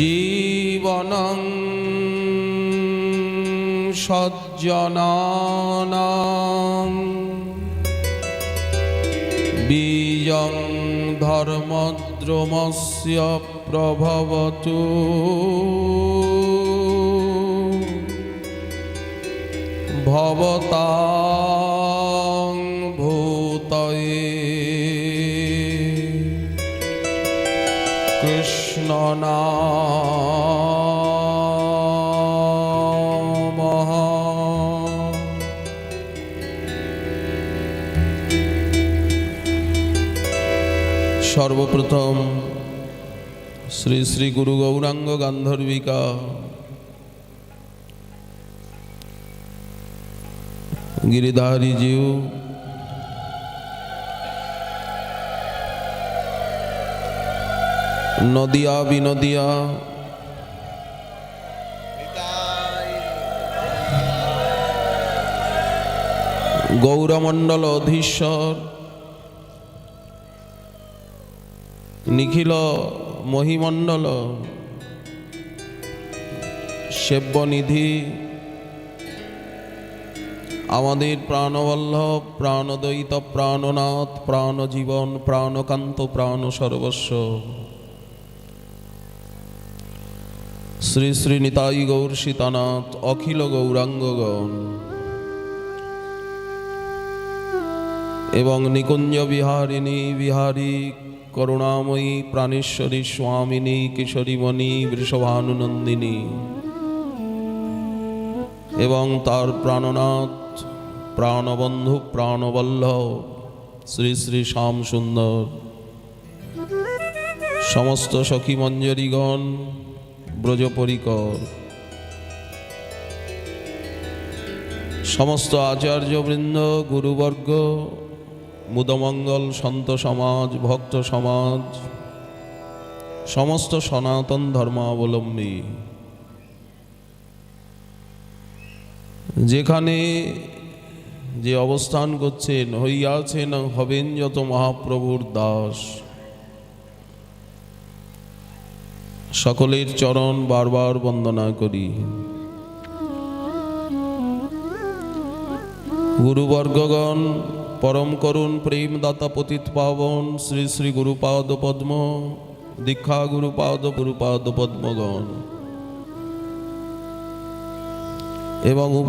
জীবনং সজ্জনানাং বীজং ধর্মদ্রমস্য প্রভবতু। ভবতাং কৃষ্ণ নামঃ সর্বপ্রথম শ্রী শ্রী গুরু গৌরাঙ্গ গান্ধর্বিকা গিরিধারী নদিয়া বিনদিয়া। গৌরমণ্ডল অধীশ্বর। নিখিল মহিমণ্ডল। সেব্যনিধি। আমাদের প্রাণবল্লভ প্রাণদয়িত প্রাণনাথ, প্রাণজীবন, প্রাণকান্ত প্রাণ সর্বস্ব শ্রী শ্রী নিতাই গৌর সীতানাথ অখিল গৌরাঙ্গগণ এবং নিকুঞ্জ বিহারিণী বিহারী করুণাময়ী প্রাণেশ্বরী স্বামিনী কিশোরীমণি বৃষভানুনন্দিনী। এবং তার প্রাণনাথ প্রাণবন্ধু প্রাণবল্লভ শ্রী শ্রী শ্যাম সুন্দর। সমস্ত সখী মঞ্জরীগণ ব্রজপরিকর। সমস্ত আচার্যবৃন্দ, গুরুবর্গ, মুদমঙ্গল সন্ত সমাজ, ভক্ত সমাজ, সমস্ত সনাতন ধর্মাবলম্বী, যেখানে যে অবস্থান করছেন, হইয়াছেন হবেন যত মহাপ্রভুর দাস। সকলের চরণ বারবার বন্দনা করি। গুরুবর্গগণ, পরম করুণ প্রেম দাতা পতিত পাবন শ্রী শ্রী গুরুপাদ পদ্ম দীক্ষা গুরুপাদ গুরুপাদ পদ্মগণ এবং উপ